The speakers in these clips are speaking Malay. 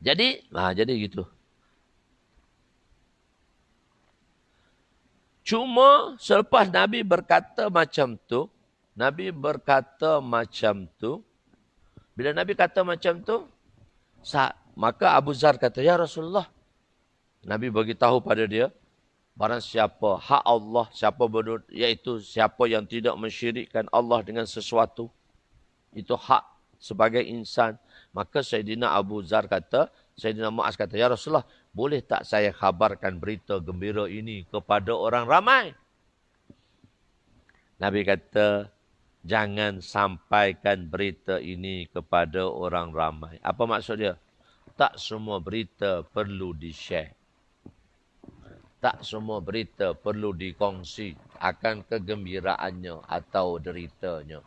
Jadi, ha, jadi gitu. Cuma selepas Nabi berkata macam tu, Nabi berkata macam tu, bila Nabi kata macam tu, maka Abu Zar kata, Ya Rasulullah, Nabi bagi tahu pada dia, barang siapa hak Allah, siapa berdua, iaitu siapa yang tidak mensyirikkan Allah dengan sesuatu, itu hak sebagai insan. Maka Sayyidina Abu Zar kata, Sayyidina Mu'az kata, Ya Rasulullah, boleh tak saya khabarkan berita gembira ini kepada orang ramai? Nabi kata, jangan sampaikan berita ini kepada orang ramai. Apa maksud dia? Tak semua berita perlu di-share. Tak semua berita perlu dikongsi akan kegembiraannya atau deritanya.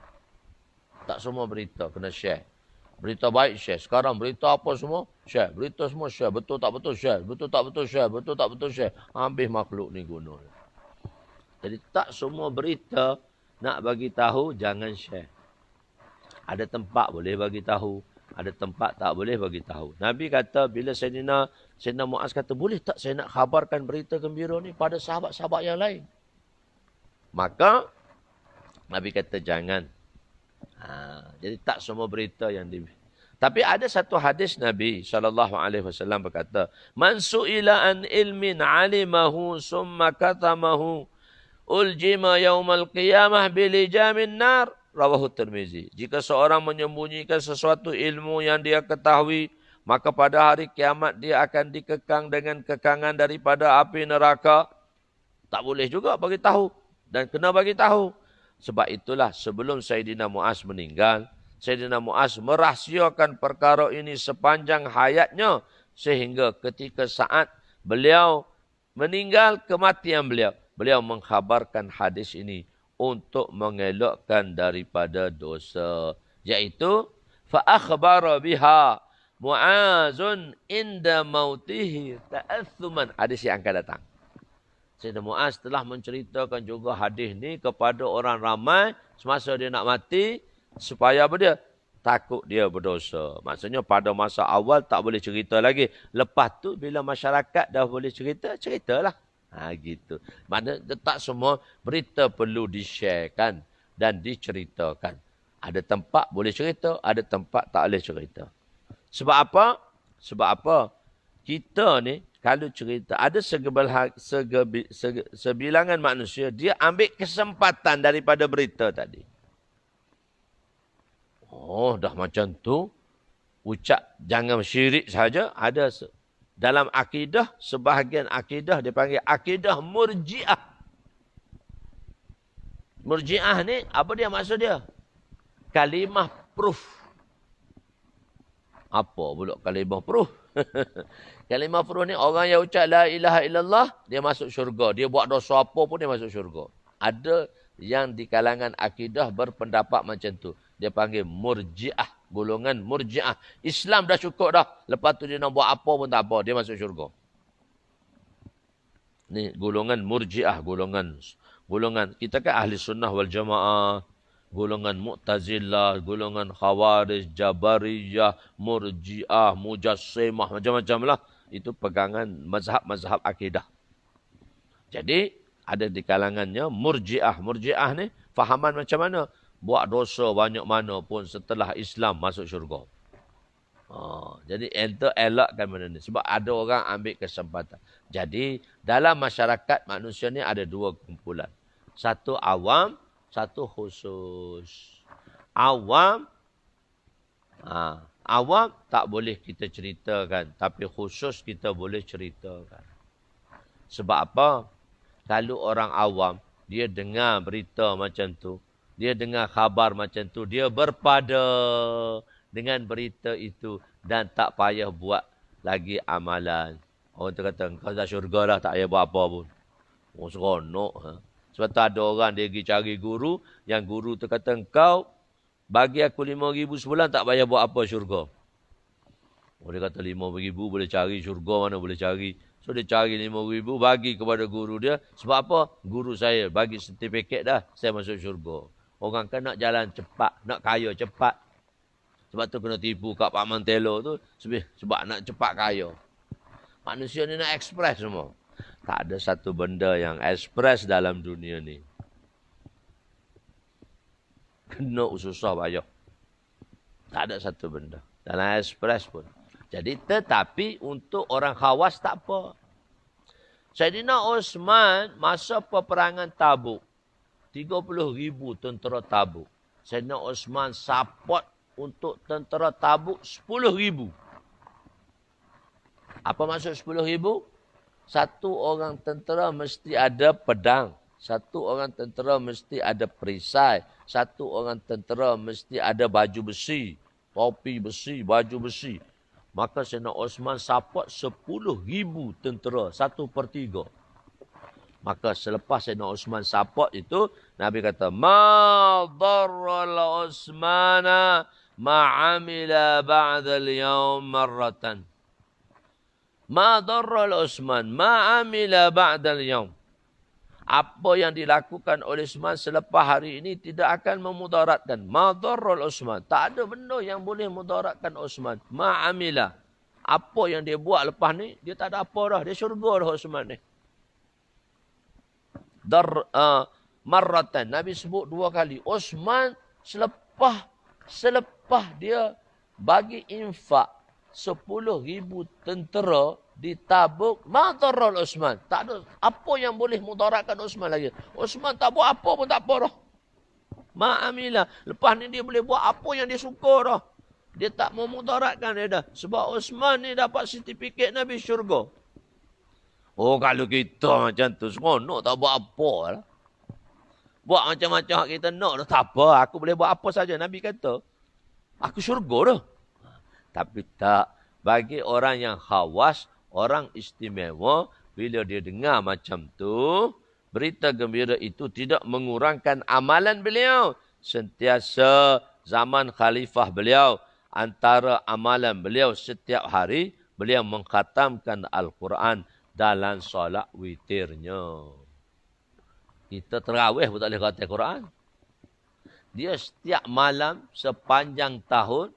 Tak semua berita kena share. Berita baik share. Sekarang berita apa semua? Share. Berita semua share. Betul tak betul share. Betul tak betul share. Betul tak betul share. Habis makhluk ni guna. Jadi tak semua berita nak bagi tahu jangan share. Ada tempat boleh bagi tahu. Ada tempat tak boleh bagi tahu. Nabi kata bila Sayyidina, Sayyidina Mu'az kata boleh tak saya nak khabarkan berita gembira ni pada sahabat-sahabat yang lain. Maka Nabi kata jangan. Jadi tak semua berita yang di Tapi ada satu hadis Nabi sallallahu alaihi wasallam berkata, "Man su'ila an ilmin 'alimahu summa katamahu uljima yaumal qiyamah bilijamin nar." Rawahu Tirmizi. Jika seorang menyembunyikan sesuatu ilmu yang dia ketahui, maka pada hari kiamat dia akan dikekang dengan kekangan daripada api neraka. Tak boleh juga bagi tahu dan kena bagi tahu. Sebab itulah sebelum Sayyidina Muaz meninggal, Sayyidina Muaz merahsiakan perkara ini sepanjang hayatnya sehingga ketika saat beliau meninggal kematian beliau, beliau mengkhabarkan hadis ini untuk mengelakkan daripada dosa yaitu fa akhbara biha Muazun inda mautihi ta'assuman hadis yang akan datang. Sayyidina Mu'az telah menceritakan juga hadis ni kepada orang ramai semasa dia nak mati supaya apa dia? Takut dia berdosa. Maksudnya pada masa awal tak boleh cerita lagi. Lepas tu bila masyarakat dah boleh cerita, ceritalah. Ha gitu. Mana tak semua berita perlu di-sharekan dan diceritakan. Ada tempat boleh cerita, ada tempat tak boleh cerita. Sebab apa? Sebab apa? Kita ni kalau cerita ada segebelah, sege, sege, sebilangan manusia dia ambil kesempatan daripada berita tadi. Oh, dah macam tu. Ucap jangan syirik saja ada dalam akidah sebahagian akidah dipanggil akidah murjiah. Murjiah ni apa dia maksud dia? Kalimah proof. Apa pula kalimah proof? Kalimah furuh ni orang yang ucap la ilaha illallah, dia masuk syurga. Dia buat dosa apa pun dia masuk syurga. Ada yang di kalangan akidah berpendapat macam tu. Dia panggil murjiah. Golongan murjiah. Islam dah cukup dah. Lepas tu dia nak buat apa pun tak apa. Dia masuk syurga. Ni golongan murjiah. Golongan. golongan Kita kan ahli sunnah wal jamaah. Golongan mu'tazilah. Golongan khawarij. Jabariyah. Murjiah. Mujassimah. Macam-macam lah itu pegangan mazhab-mazhab akidah. Jadi ada di kalangannya murjiah. Murjiah ni fahaman macam mana? Buat dosa banyak mana pun setelah Islam masuk syurga. Ha, jadi ente elakkan benda ni. Sebab ada orang ambil kesempatan. Jadi dalam masyarakat manusia ni ada dua kumpulan. Satu awam, satu khusus. Awam, ha, awam tak boleh kita ceritakan tapi khusus kita boleh ceritakan sebab apa kalau orang awam dia dengar berita macam tu dia dengar khabar macam tu dia berpada dengan berita itu dan tak payah buat lagi amalan orang tu kata kau dah syurga dah tak payah buat apa pun oh seronok ha? Sebab tu ada orang dia pergi cari guru yang guru tu kata kau bagi aku lima ribu sebulan tak payah buat apa syurga. Oh, dia kata lima ribu boleh cari syurga mana boleh cari. So dia cari lima ribu bagi kepada guru dia. Sebab apa? Guru saya bagi sertifikat dah saya masuk syurga. Orang kan nak jalan cepat, nak kaya cepat. Sebab tu kena tipu kat Pak Mantelo tu. Sebab, nak cepat kaya. Manusia ni nak ekspres semua. Tak ada satu benda yang ekspres dalam dunia ni. Kena susah payah. Tak ada satu benda. Dalam ekspres pun. Jadi tetapi untuk orang khawas tak apa. Sayyidina Osman masa peperangan tabuk. 30 ribu tentera tabuk. Sayyidina Osman support untuk tentera tabuk 10 ribu. Apa maksud 10 ribu? Satu orang tentera mesti ada pedang. Satu orang tentera mesti ada perisai. Satu orang tentera mesti ada baju besi. Topi besi, baju besi. Maka Sayyidina Osman support 10 ribu tentera. Satu per tiga. Maka selepas Sayyidina Osman support itu, Nabi kata, Ma darral Osmana ma'amila ba'dal yaum marratan. Ma darral Osman ma'amila ba'dal yaum. Apa yang dilakukan oleh Osman selepas hari ini tidak akan memudaratkan. Ma darral Osman. Tak ada benda yang boleh mudaratkan Osman. Ma'amila. Apa yang dia buat lepas ni, dia tak ada apa dah. Dia syurga dah Osman ni. Dar, uh, marratan. Nabi sebut dua kali. Osman selepas selepas dia bagi infak ribu tentera di Tabuk, Madarul Osman. Tak ada apa yang boleh mudaratkan Osman lagi. Osman tak buat apa pun tak apa dah. Ma'amilah. Lepas ni dia boleh buat apa yang dia suka dah. Dia tak mau mudaratkan dia dah. Sebab Osman ni dapat sertifikat Nabi syurga. Oh kalau kita macam tu, seronok tak buat apa lah. Buat macam-macam kita nak dah. Tak apa, aku boleh buat apa saja. Nabi kata, aku syurga dah. Tapi tak. Bagi orang yang khawas, orang istimewa, bila dia dengar macam tu, berita gembira itu tidak mengurangkan amalan beliau. Sentiasa zaman khalifah beliau, antara amalan beliau setiap hari, beliau mengkhatamkan Al-Quran dalam solat witirnya. Kita terawih pun tak boleh kata Quran. Dia setiap malam sepanjang tahun,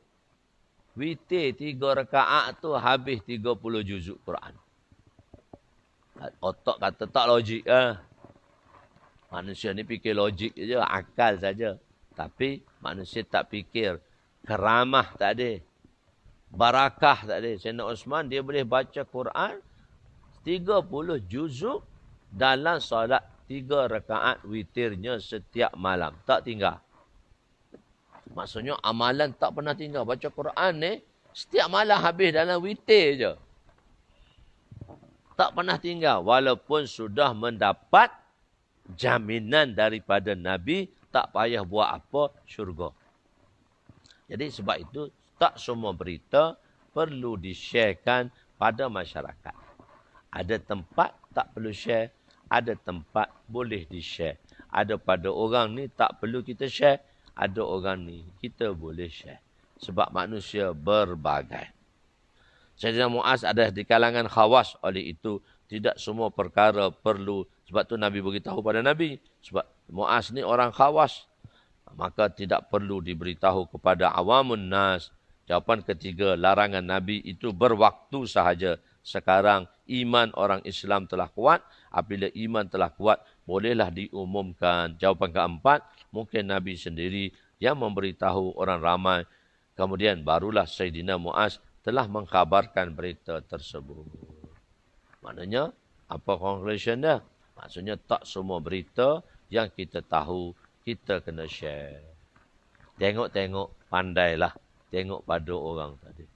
witir tiga rekaat tu habis tiga puluh juzuk Quran. Otak kata tak logik ah. Manusia ni fikir logik je, akal saja. Tapi manusia tak fikir keramah tak ada. Barakah tak ada. Sayyidina Osman dia boleh baca Quran 30 juzuk dalam solat tiga rakaat witirnya setiap malam. Tak tinggal. Maksudnya amalan tak pernah tinggal. Baca Quran ni setiap malam habis dalam witir je. Tak pernah tinggal. Walaupun sudah mendapat jaminan daripada Nabi tak payah buat apa syurga. Jadi sebab itu tak semua berita perlu di-sharekan pada masyarakat. Ada tempat tak perlu share. Ada tempat boleh di-share. Ada pada orang ni tak perlu kita share. Ada orang ni kita boleh share. Sebab manusia berbagai. Sayyidina Mu'az ada di kalangan khawas. Oleh itu tidak semua perkara perlu. Sebab tu Nabi beritahu pada Nabi. Sebab Mu'az ni orang khawas. Maka tidak perlu diberitahu kepada awamun nas. Jawapan ketiga, larangan Nabi itu berwaktu sahaja. Sekarang iman orang Islam telah kuat. Apabila iman telah kuat, bolehlah diumumkan. Jawapan keempat, mungkin Nabi sendiri yang memberitahu orang ramai. Kemudian barulah Sayyidina Mu'az telah mengkhabarkan berita tersebut. Maknanya, apa conclusion dia? Maksudnya tak semua berita yang kita tahu, kita kena share. Tengok-tengok, pandailah. Tengok pada orang tadi.